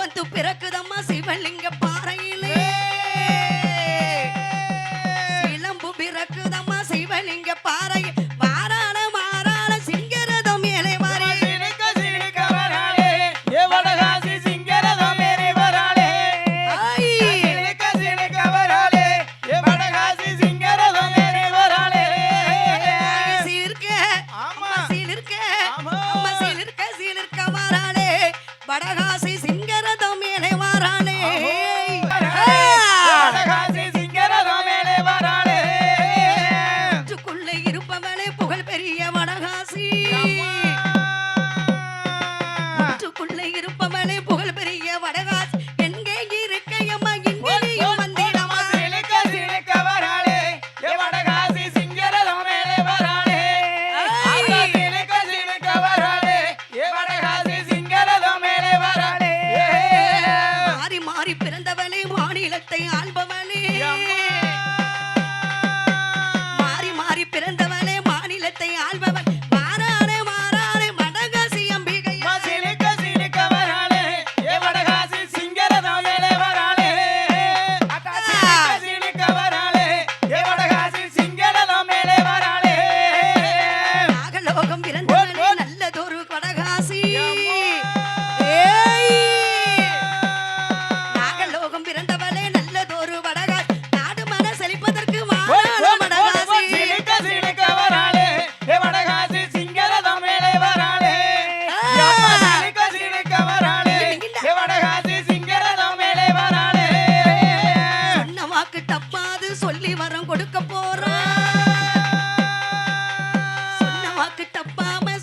வந்து பிறக்குதம்மா சிவலிங்கம் அவளே புகழ் பெரிய வடகாசி. முற்றுக்குள்ளே இருப்பவளே புகழ் பெரிய வடகாசி. எங்கே இருக்க அம்மா? இங்கேயும் வந்திடமா மாறி மாறி பிறந்தவளே மாநிலத்தை ஆள்பவளே. கொடுக்க போறோம் சொன்ன வாக்கு தப்பாம